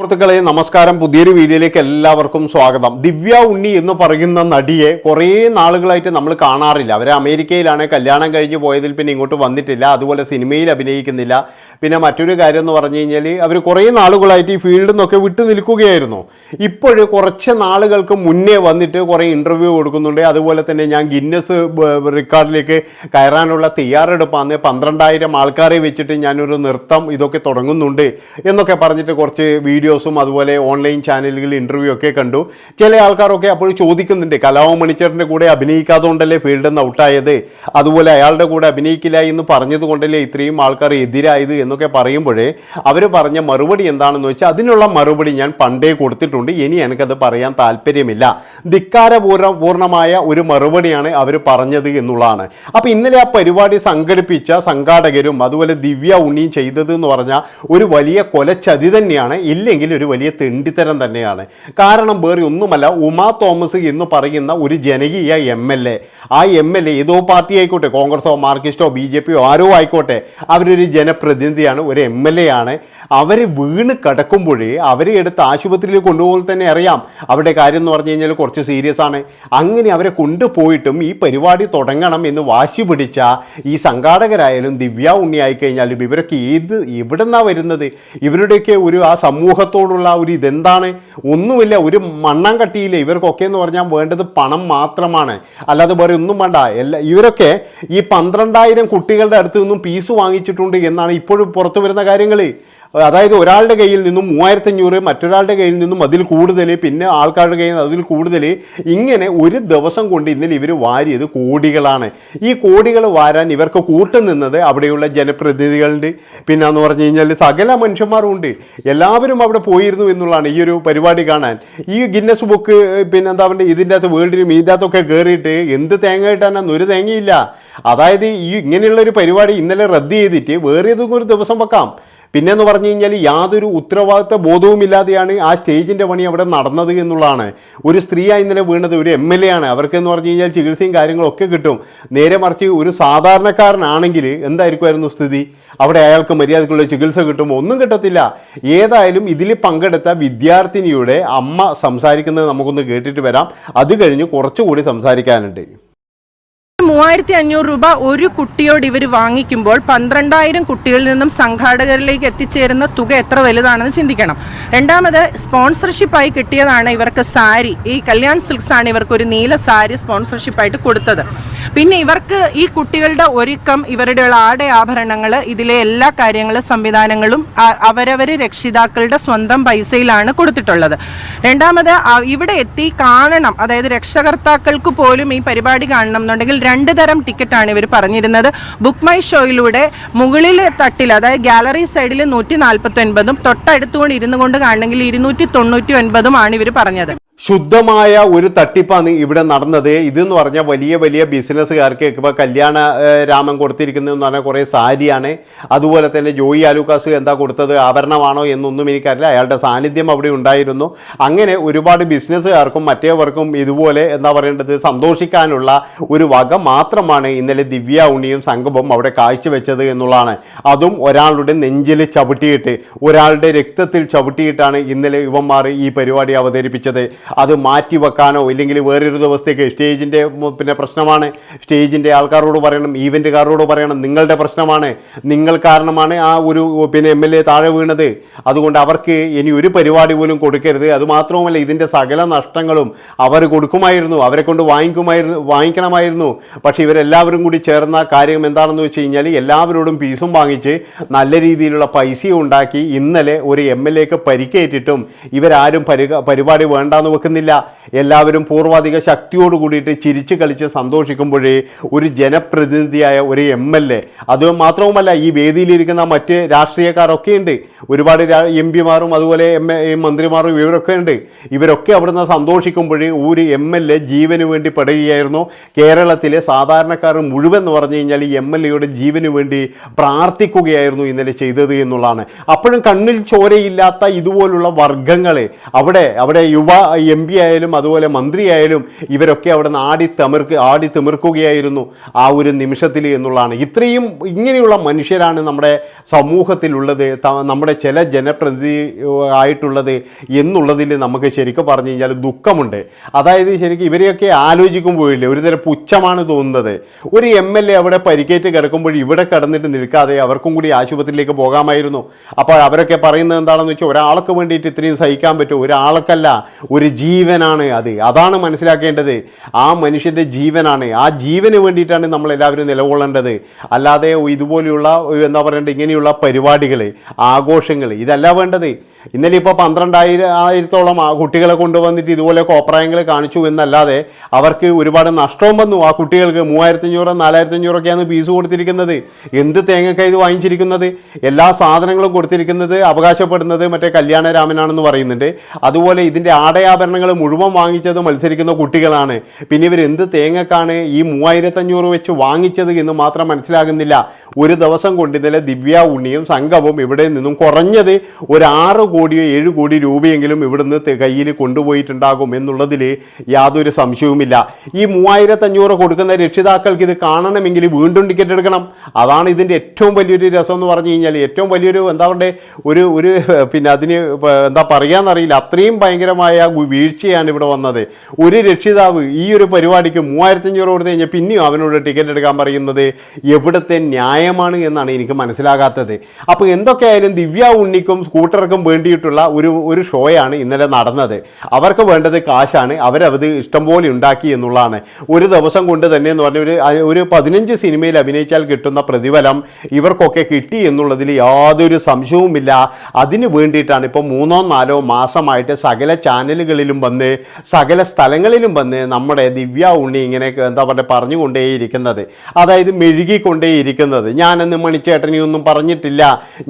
സുഹൃത്തുക്കളെ നമസ്കാരം. പുതിയൊരു വീഡിയോയിലേക്ക് എല്ലാവർക്കും സ്വാഗതം. ദിവ്യ ഉണ്ണി എന്ന് പറയുന്ന നടിയെ കുറേ നാളുകളായിട്ട് നമ്മൾ കാണാറില്ല. അവർ അമേരിക്കയിലാണ് കല്യാണം കഴിഞ്ഞ് പോയതിൽ പിന്നെ ഇങ്ങോട്ട് വന്നിട്ടില്ല. അതുപോലെ സിനിമയിൽ അഭിനയിക്കുന്നില്ല. പിന്നെ മറ്റൊരു കാര്യം എന്ന് പറഞ്ഞു കഴിഞ്ഞാൽ അവർ കുറേ നാളുകളായിട്ട് ഈ ഫീൽഡിൽ നിന്നൊക്കെ വിട്ടു നിൽക്കുകയായിരുന്നു. ഇപ്പോൾ കുറച്ച് നാളുകൾക്ക് മുന്നേ വന്നിട്ട് കുറേ ഇന്റർവ്യൂ കൊടുക്കുന്നുണ്ട്. അതുപോലെ തന്നെ ഞാൻ ഗിന്നസ് റെക്കോർഡിലേക്ക് കയറാനുള്ള തയ്യാറെടുപ്പാണ്. പന്ത്രണ്ടായിരം ആൾക്കാരെ വെച്ചിട്ട് ഞാനൊരു നൃത്തം ഇതൊക്കെ തുടങ്ങുന്നുണ്ട് എന്നൊക്കെ പറഞ്ഞിട്ട് കുറച്ച് വീഡിയോസും അതുപോലെ ഓൺലൈൻ ചാനലുകളിൽ ഇന്റർവ്യൂ ഒക്കെ കണ്ടു. ചില ആൾക്കാരൊക്കെ അപ്പോൾ ചോദിക്കുന്നുണ്ട് കലാവും മണിച്ചേട്ടന്റെ കൂടെ അഭിനയിക്കാതുകൊണ്ടല്ലേ ഫീൽഡിൽ നിന്ന് ഔട്ടായത്? അതുപോലെ അയാളുടെ കൂടെ അഭിനയിക്കില്ല എന്ന് പറഞ്ഞതുകൊണ്ടല്ലേ ഇത്രയും ആൾക്കാർ എതിരായത് എന്നൊക്കെ പറയുമ്പോഴേ അവർ പറഞ്ഞ മറുപടി എന്താണെന്ന് വെച്ചാൽ അതിനുള്ള മറുപടി ഞാൻ പണ്ടേ കൊടുത്തിട്ടുണ്ട്. ഇനി എനിക്കത് പറയാൻ താല്പര്യമില്ല. ധിക്കാരപൂർണ പൂർണമായ ഒരു മറുപടിയാണ് അവർ പറഞ്ഞത് എന്നുള്ളതാണ്. അപ്പോൾ ഇന്നലെ ആ പരിപാടി സംഘടിപ്പിച്ച സംഘാടകരും അതുപോലെ ദിവ്യ ഉണ്ണിയും ചെയ്തത് എന്ന് പറഞ്ഞാൽ ഒരു വലിയ കൊലച്ചതി തന്നെയാണ്. ഇല്ലെങ്കിൽ ഒരു വലിയ തെണ്ടിത്തരം തന്നെയാണ്. കാരണം വേറെ ഒന്നുമല്ല ഉമാ തോമസ് എന്ന് പറയുന്ന ഒരു ജനകീയ എം എൽ എ. ആ എം എൽ എ ഏതോ പാർട്ടി ആയിക്കോട്ടെ കോൺഗ്രസോ മാർക്സിസ്റ്റോ ബി ജെ പിയോ ആരോ ആയിക്കോട്ടെ അവരൊരു ജനപ്രതിനിധിയാണ് ഒരു എം എൽ എ ആണ്. അവർ വീണ് കിടക്കുമ്പോഴേ അവരെ എടുത്ത് ആശുപത്രിയിൽ കൊണ്ടുപോകുമ്പോൾ തന്നെ അറിയാം. അവരുടെ കാര്യം എന്ന് പറഞ്ഞു കഴിഞ്ഞാൽ കുറച്ച് സീരിയസ് ആണ്. അങ്ങനെ അവരെ കൊണ്ടുപോയിട്ടും ഈ പരിപാടി തുടങ്ങണം എന്ന് വാശി പിടിച്ച ഈ സംഘാടകരായാലും ദിവ്യ ഉണ്ണി ആയിക്കഴിഞ്ഞാലും ഇവരൊക്കെ ഏത് എവിടെ നിന്നാണ് വരുന്നത്? ഇവരുടെയൊക്കെ ഒരു ആ സമൂഹത്തോടുള്ള ഒരു ഇതെന്താണ്? ഒന്നുമില്ല ഒരു മണ്ണം കട്ടിയില്ല. ഇവർക്കൊക്കെ എന്ന് പറഞ്ഞാൽ വേണ്ടത് പണം മാത്രമാണ്. അല്ലാതെ വേറെ ഒന്നും വേണ്ട. എല്ലാ ഇവരൊക്കെ ഈ പന്ത്രണ്ടായിരം കുട്ടികളുടെ അടുത്ത് നിന്നും പീസ് വാങ്ങിച്ചിട്ടുണ്ട് എന്നാണ് ഇപ്പോഴും പുറത്തു വരുന്ന കാര്യങ്ങൾ അതായത് ഒരാളുടെ കയ്യിൽ നിന്നും മൂവായിരത്തഞ്ഞൂറ് മറ്റൊരാളുടെ കയ്യിൽ നിന്നും അതിൽ കൂടുതൽ പിന്നെ ആൾക്കാരുടെ കയ്യിൽ നിന്ന് അതിൽ കൂടുതൽ ഇങ്ങനെ ഒരു ദിവസം കൊണ്ട് ഇന്നലെ ഇവർ വാരിയത് കോടികളാണ്. ഈ കോടികൾ വാരാൻ ഇവർക്ക് കൂട്ടുനിന്നത് അവിടെയുള്ള ജനപ്രതിനിധികളുണ്ട്. പിന്നെ എന്ന് പറഞ്ഞു കഴിഞ്ഞാൽ സകല മനുഷ്യന്മാരും ഉണ്ട്. എല്ലാവരും അവിടെ പോയിരുന്നു എന്നുള്ളതാണ് ഈ ഒരു പരിപാടി കാണാൻ. ഈ ഗിന്നസ് ബുക്ക് പിന്നെ എന്താ പറയുക ഇതിന്റെ അകത്ത് വേൾഡിലും ഇതിന്റെ അകത്തൊക്കെ കയറിയിട്ട് എന്ത് തേങ്ങ കിട്ടാനാന്ന് ഒരു തേങ്ങയില്ല. അതായത് ഈ ഇങ്ങനെയുള്ള ഒരു പരിപാടി ഇന്നലെ റദ്ദ് ചെയ്തിട്ട് വേറെ ഏതെങ്കിലും ഒരു ദിവസം വെക്കാം. പിന്നെ എന്ന് പറഞ്ഞു കഴിഞ്ഞാൽ യാതൊരു ഉത്തരവാദിത്ത ബോധവുമില്ലാതെയാണ് ആ സ്റ്റേജിന്റെ പണി അവിടെ നടന്നത് എന്നുള്ളതാണ്. ഒരു സ്ത്രീയായി ഇന്നലെ വീണത് ഒരു എം എൽ എ ആണ്. അവർക്കെന്ന് പറഞ്ഞു കഴിഞ്ഞാൽ ചികിത്സയും കാര്യങ്ങളൊക്കെ കിട്ടും. നേരെ മറിച്ച് ഒരു സാധാരണക്കാരനാണെങ്കിൽ എന്തായിരിക്കുമായിരുന്നു സ്ഥിതി? അവിടെ അയാൾക്ക് മര്യാദക്കുള്ള ചികിത്സ കിട്ടും ഒന്നും കിട്ടത്തില്ല. ഏതായാലും ഇതിൽ പങ്കെടുത്ത വിദ്യാർത്ഥിനിയുടെ അമ്മ സംസാരിക്കുന്നത് നമുക്കൊന്ന് കേട്ടിട്ട് വരാം. അത് കഴിഞ്ഞ് കുറച്ചുകൂടി സംസാരിക്കാനുണ്ട്. മൂവായിരത്തി അഞ്ഞൂറ് രൂപ ഒരു കുട്ടിയോട് ഇവർ വാങ്ങിക്കുമ്പോൾ പന്ത്രണ്ടായിരം കുട്ടികളിൽ നിന്നും സംഘാടകരിലേക്ക് എത്തിച്ചേരുന്ന തുക എത്ര വലുതാണെന്ന് ചിന്തിക്കണം. രണ്ടാമത് സ്പോൺസർഷിപ്പായി കിട്ടിയതാണ് ഇവർക്ക് സാരി. ഈ കല്യാൺ സിൽക്സ് ആണ് ഇവർക്ക് ഒരു നീല സാരി സ്പോൺസർഷിപ്പായിട്ട് കൊടുത്തത്. പിന്നെ ഇവർക്ക് ഈ കുട്ടികളുടെ ഒരുക്കം ഇവരുടെ ആടെ ആഭരണങ്ങൾ ഇതിലെ എല്ലാ കാര്യങ്ങളും സംവിധാനങ്ങളും അവരവർ രക്ഷിതാക്കളുടെ സ്വന്തം പൈസയിലാണ് കൊടുത്തിട്ടുള്ളത്. രണ്ടാമത് ഇവിടെ എത്തി കാണണം. അതായത് രക്ഷകർത്താക്കൾക്ക് പോലും ഈ പരിപാടി കാണണം എന്നുണ്ടെങ്കിൽ രണ്ട് തരം ടിക്കറ്റാണ് ഇവർ പറഞ്ഞിരുന്നത്. ബുക്ക് മൈ ഷോയിലൂടെ മുകളിലെ തട്ടിൽ അതായത് ഗാലറി സൈഡിൽ നൂറ്റി നാൽപ്പത്തി ഒൻപതും തൊട്ടടുത്തുകൊണ്ട് ഇരുന്നു കൊണ്ട് കാണണമെങ്കിൽ ഇരുന്നൂറ്റി തൊണ്ണൂറ്റി ഒൻപതും ആണ് ഇവർ പറഞ്ഞത്. ശുദ്ധമായ ഒരു തട്ടിപ്പാണ് ഇവിടെ നടന്നത്. ഇതെന്ന് പറഞ്ഞാൽ വലിയ വലിയ ബിസിനസ്സുകാർക്ക് ഇപ്പോൾ കല്യാണ രാമൻ കൊടുത്തിരിക്കുന്നതെന്ന് പറഞ്ഞാൽ കുറേ സാരിയാണ്. അതുപോലെ തന്നെ ജോയി ആലൂക്കാസ് എന്താ കൊടുത്തത്? ആഭരണമാണോ എന്നൊന്നും എനിക്കറിയില്ല. അയാളുടെ സാന്നിധ്യം അവിടെ ഉണ്ടായിരുന്നു. അങ്ങനെ ഒരുപാട് ബിസിനസ്സുകാർക്കും മറ്റേവർക്കും ഇതുപോലെ എന്താ പറയേണ്ടത്? സന്തോഷിക്കാനുള്ള ഒരു വക മാത്രമാണ് ഇന്നലെ ദിവ്യ ഉണ്ണിയും സംഗമം അവിടെ കാഴ്ചവെച്ചത് എന്നുള്ളതാണ്. അതും ഒരാളുടെ നെഞ്ചിൽ ചവിട്ടിയിട്ട് ഒരാളുടെ രക്തത്തിൽ ചവിട്ടിയിട്ടാണ് ഇന്നലെ യുവന്മാർ ഈ പരിപാടി അവതരിപ്പിച്ചത്. അത് മാറ്റിവെക്കാനോ ഇല്ലെങ്കിൽ വേറൊരു ദിവസത്തേക്ക് സ്റ്റേജിന്റെ പിന്നെ പ്രശ്നമാണ്. സ്റ്റേജിന്റെ ആൾക്കാരോട് പറയണം ഈവന്റുകാരോട് പറയണം നിങ്ങളുടെ പ്രശ്നമാണ് നിങ്ങൾ കാരണമാണ് ആ ഒരു പിന്നെ എം എൽ എ താഴെ വീണത്. അതുകൊണ്ട് അവർക്ക് ഇനി ഒരു പരിപാടി പോലും കൊടുക്കരുത്. അതുമാത്രവുമല്ല ഇതിന്റെ സകല നഷ്ടങ്ങളും അവർ കൊടുക്കുമായിരുന്നു അവരെ കൊണ്ട് വാങ്ങിക്കുമായിരുന്നു വാങ്ങിക്കണമായിരുന്നു. പക്ഷേ ഇവരെല്ലാവരും കൂടി ചേർന്ന കാര്യം എന്താണെന്ന് വെച്ച് കഴിഞ്ഞാൽ എല്ലാവരോടും ഫീസും വാങ്ങിച്ച് നല്ല രീതിയിലുള്ള പൈസയും ഉണ്ടാക്കി ഇന്നലെ ഒരു എം എൽ എക്ക് പരിക്കേറ്റിട്ടും ഇവരാരും പരിപാടി വേണ്ടാന്ന് വെക്കുന്നില്ല എല്ലാവരും പൂർവാധിക ശക്തിയോട് കൂടിയിട്ട് ചിരിച്ചു കളിച്ച് സന്തോഷിക്കുമ്പോഴേ ഒരു ജനപ്രതിനിധിയായ ഒരു എം എൽ എ അത് മാത്രവുമല്ല ഈ വേദിയിലിരിക്കുന്ന മറ്റ് രാഷ്ട്രീയക്കാരൊക്കെ ഉണ്ട്. ഒരുപാട് എം പിമാരും അതുപോലെ എം മന്ത്രിമാരും ഇവരൊക്കെ ഉണ്ട്. ഇവരൊക്കെ അവിടുന്ന് സന്തോഷിക്കുമ്പോഴേ ഒരു എം എൽ എ ജീവന് വേണ്ടി പെടുകയായിരുന്നു. കേരളത്തിലെ സാധാരണക്കാർ മുഴുവൻ എന്ന് പറഞ്ഞു കഴിഞ്ഞാൽ ഈ എം എൽ എയുടെ ജീവന് വേണ്ടി പ്രാർത്ഥിക്കുകയായിരുന്നു ഇന്നലെ ചെയ്തത് എന്നുള്ളതാണ്. അപ്പോഴും കണ്ണിൽ ചോരയില്ലാത്ത ഇതുപോലുള്ള വർഗങ്ങളെ അവിടെ അവിടെ യുവ എം പി ആയാലും അതുപോലെ മന്ത്രിയായാലും ഇവരൊക്കെ അവിടെ നിന്ന് ആടി തമിർക്ക് ആടി തിമിർക്കുകയായിരുന്നു ആ ഒരു നിമിഷത്തിൽ എന്നുള്ളതാണ്. ഇത്രയും ഇങ്ങനെയുള്ള മനുഷ്യരാണ് നമ്മുടെ സമൂഹത്തിലുള്ളത് നമ്മുടെ ചില ജനപ്രതിനിധി ആയിട്ടുള്ളത് എന്നുള്ളതിൽ നമുക്ക് ശരിക്കും പറഞ്ഞു കഴിഞ്ഞാൽ ദുഃഖമുണ്ട്. അതായത് ശരിക്കും ഇവരെയൊക്കെ ആലോചിക്കുമ്പോഴില്ലേ ഒരു തരം പുച്ഛമാണ് തോന്നുന്നത്. ഒരു എം എൽ എ അവിടെ പരിക്കേറ്റ് കിടക്കുമ്പോൾ ഇവിടെ കിടന്നിട്ട് നിൽക്കാതെ അവർക്കും കൂടി ആശുപത്രിയിലേക്ക് പോകാമായിരുന്നു. അപ്പോൾ അവരൊക്കെ പറയുന്നത് എന്താണെന്ന് വെച്ചാൽ ഒരാൾക്ക് വേണ്ടിയിട്ട് ഇത്രയും സഹിക്കാൻ പറ്റും ഒരാൾക്കല്ല ഒരു ജീവനാണ് അത്. അതാണ് മനസ്സിലാക്കേണ്ടത്. ആ മനുഷ്യന്റെ ജീവനാണ്. ആ ജീവന് വേണ്ടിയിട്ടാണ് നമ്മൾ എല്ലാവരും നിലകൊള്ളേണ്ടത്. അല്ലാതെ ഇതുപോലെയുള്ള എന്താ പറയേണ്ടത് ഇങ്ങനെയുള്ള പരിപാടികൾ ആഘോഷങ്ങൾ ഇതല്ല വേണ്ടത്. ഇന്നലെ ഇപ്പോൾ പന്ത്രണ്ടായിരം ആയിരത്തോളം ആ കുട്ടികളെ കൊണ്ടുവന്നിട്ട് ഇതുപോലെ കോപ്രായങ്ങൾ കാണിച്ചു എന്നല്ലാതെ അവർക്ക് ഒരുപാട് നഷ്ടവും വന്നു. ആ കുട്ടികൾക്ക് മൂവായിരത്തഞ്ഞൂറ് നാലായിരത്തഞ്ഞൂറൊക്കെയാണ് ഫീസ് കൊടുത്തിരിക്കുന്നത്. എന്ത് തേങ്ങക്ക ഇത് വാങ്ങിച്ചിരിക്കുന്നത്? എല്ലാ സാധനങ്ങളും കൊടുത്തിരിക്കുന്നത് അവകാശപ്പെടുന്നത് മറ്റേ കല്യാണരാമനാണെന്ന് പറയുന്നുണ്ട്. അതുപോലെ ഇതിന്റെ ആടയാഭരണങ്ങൾ മുഴുവൻ വാങ്ങിച്ചത് മത്സരിക്കുന്ന കുട്ടികളാണ്. പിന്നെ ഇവർ എന്ത് തേങ്ങക്കാണ് ഈ മൂവായിരത്തഞ്ഞൂറ് വെച്ച് വാങ്ങിച്ചത് എന്ന് മാത്രം മനസ്സിലാകുന്നില്ല. ഒരു ദിവസം കൊണ്ട് ഇന്നലെ ദിവ്യ ഉണ്ണിയും സംഘവും ഇവിടെ നിന്നും കുറഞ്ഞത് ഒരു ആറ് കോടിയോ ഏഴ് കോടി രൂപയെങ്കിലും ഇവിടുന്ന് കയ്യിൽ കൊണ്ടുപോയിട്ടുണ്ടാകും എന്നുള്ളതിൽ യാതൊരു സംശയവുമില്ല. ഈ മൂവായിരത്തഞ്ഞൂറ് കൊടുക്കുന്ന രക്ഷിതാക്കൾക്ക് ഇത് കാണണമെങ്കിൽ വീണ്ടും ടിക്കറ്റ് എടുക്കണം. അതാണ് ഇതിന്റെ ഏറ്റവും വലിയൊരു രസം എന്ന് പറഞ്ഞു കഴിഞ്ഞാൽ ഏറ്റവും വലിയൊരു എന്താ പറയുക ഒരു ഒരു പിന്നെ അതിന് എന്താ പറയാന്നറിയില്ല. അത്രയും ഭയങ്കരമായ വീഴ്ചയാണ് ഇവിടെ വന്നത്. ഒരു രക്ഷിതാവ് ഈ ഒരു പരിപാടിക്ക് മൂവായിരത്തഞ്ഞൂറ് കൊടുത്തു കഴിഞ്ഞാൽ പിന്നെയും അവനോട് ടിക്കറ്റ് എടുക്കാൻ പറയുന്നത് എവിടുത്തെ ന്യായമാണ് എന്നാണ് എനിക്ക് മനസ്സിലാകാത്തത്. അപ്പോൾ എന്തൊക്കെയായാലും ദിവ്യ ഉണ്ണിക്കും സ്കൂട്ടർക്കും വേണ്ടിയിട്ടുള്ള ഒരു ഒരു ഷോയാണ് ഇന്നലെ നടന്നത്. അവർക്ക് വേണ്ടത് കാശാണ്. അവരത് ഇഷ്ടംപോലെ ഉണ്ടാക്കി എന്നുള്ളതാണ്. ഒരു ദിവസം കൊണ്ട് തന്നെ എന്ന് പറഞ്ഞ ഒരു ഒരു പതിനഞ്ച് സിനിമയിൽ അഭിനയിച്ചാൽ കിട്ടുന്ന പ്രതിഫലം ഇവർക്കൊക്കെ കിട്ടി എന്നുള്ളതിൽ യാതൊരു സംശയവുമില്ല. അതിന് വേണ്ടിയിട്ടാണ് ഇപ്പോൾ മൂന്നോ നാലോ മാസമായിട്ട് സകല ചാനലുകളിലും വന്ന് സകല സ്ഥലങ്ങളിലും വന്ന് നമ്മുടെ ദിവ്യ ഉണ്ണി ഇങ്ങനെ എന്താ പറയുക പറഞ്ഞുകൊണ്ടേയിരിക്കുന്നത്. അതായത് മെഴുകിക്കൊണ്ടേയിരിക്കുന്നത്. ഞാനെന്ന് മണിച്ചേട്ടനെയൊന്നും പറഞ്ഞിട്ടില്ല.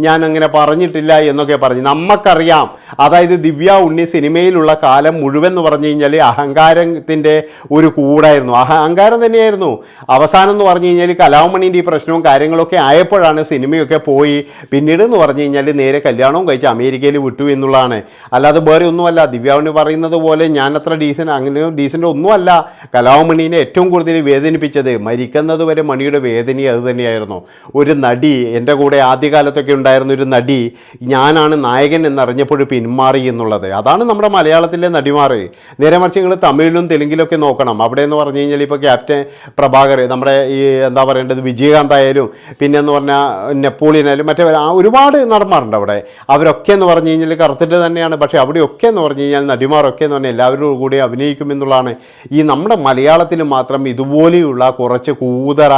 ഞാൻ അങ്ങനെ പറഞ്ഞിട്ടില്ല എന്നൊക്കെ പറഞ്ഞു. നമുക്കറിയാം. അതായത് ദിവ്യ ഉണ്ണി സിനിമയിലുള്ള കാലം മുഴുവൻ എന്ന് പറഞ്ഞു കഴിഞ്ഞാൽ അഹങ്കാരത്തിന്റെ ഒരു കൂടായിരുന്നു. അഹ അഹങ്കാരം തന്നെയായിരുന്നു. അവസാനം എന്ന് പറഞ്ഞു കഴിഞ്ഞാൽ കലാമണിന്റെ ഈ പ്രശ്നവും കാര്യങ്ങളൊക്കെ ആയപ്പോഴാണ് സിനിമയൊക്കെ പോയി. പിന്നീട് എന്ന് പറഞ്ഞു കഴിഞ്ഞാൽ നേരെ കല്യാണവും കഴിച്ച് അമേരിക്കയിൽ വിട്ടു എന്നുള്ളതാണ്. അല്ലാതെ വേറെ ഒന്നുമല്ല. ദിവ്യ ഉണ്ണി പറയുന്നത് പോലെ ഞാൻ അത്ര ഡീസൻ അങ്ങനെ ഡീസന്റ് ഒന്നുമല്ല. കലാമണീനെ ഏറ്റവും കൂടുതൽ വേദനിപ്പിച്ചത് മരിക്കുന്നത് വരെ മണിയുടെ വേദന അത് തന്നെയായിരുന്നു. ഒരു നടി എന്റെ കൂടെ ആദ്യകാലത്തൊക്കെ ഉണ്ടായിരുന്ന ഒരു നടി ഞാനാണ് നായകൻ എന്നറിഞ്ഞപ്പോൾ പിന്മാറി എന്നുള്ളത്. അതാണ് നമ്മുടെ മലയാളത്തിലെ നടിമാർ നേരെ മറിച്ച് നിങ്ങൾ തമിഴിലും തെലുങ്കിലൊക്കെ നോക്കണം. അവിടെ എന്ന് പറഞ്ഞു കഴിഞ്ഞാൽ ഇപ്പോൾ ക്യാപ്റ്റൻ പ്രഭാകർ നമ്മുടെ ഈ എന്താ പറയേണ്ടത് വിജയകാന്ത് ആയാലും പിന്നെ എന്ന് പറഞ്ഞാൽ നെപ്പോളിയൻ ആയാലും മറ്റേ ഒരുപാട് നടന്മാരുണ്ട് അവിടെ. അവരൊക്കെ എന്ന് പറഞ്ഞു കഴിഞ്ഞാൽ കറുത്തിട്ട് തന്നെയാണ്. പക്ഷേ അവിടെയൊക്കെ എന്ന് പറഞ്ഞു കഴിഞ്ഞാൽ നടിമാരൊക്കെ എന്ന് പറഞ്ഞാൽ എല്ലാവരും കൂടി അഭിനയിക്കും എന്നുള്ളതാണ് ഈ നമ്മുടെ മലയാളത്തിൽ മാത്രം ഇതുപോലെയുള്ള കുറച്ച് കൂതറ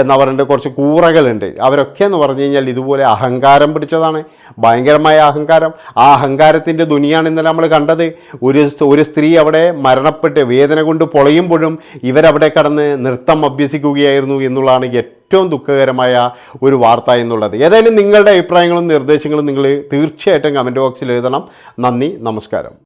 എന്ന് പറയുന്നത് കുറച്ച് കൂറകളുണ്ട്. അവരൊക്കെ എന്ന് പറഞ്ഞു കഴിഞ്ഞാൽ ഇതുപോലെ അഹങ്കാരം പിടിച്ചതാണ്. ഭയങ്കരമായ അഹങ്കാരം. ആ അഹങ്കാരത്തിന്റെ ദുനിയാണ് ഇന്നലെ നമ്മൾ കണ്ടത്. ഒരു ഒരു സ്ത്രീ അവിടെ മരണപ്പെട്ട് വേദന കൊണ്ട് പൊളയുമ്പോഴും ഇവരവിടെ കടന്ന് നൃത്തം അഭ്യസിക്കുകയായിരുന്നു എന്നുള്ളതാണ് ഏറ്റവും ദുഃഖകരമായ ഒരു വാർത്ത എന്നുള്ളത്. ഏതായാലും നിങ്ങളുടെ അഭിപ്രായങ്ങളും നിർദ്ദേശങ്ങളും നിങ്ങൾ തീർച്ചയായിട്ടും കമന്റ് ബോക്സിൽ എഴുതണം. നന്ദി നമസ്കാരം.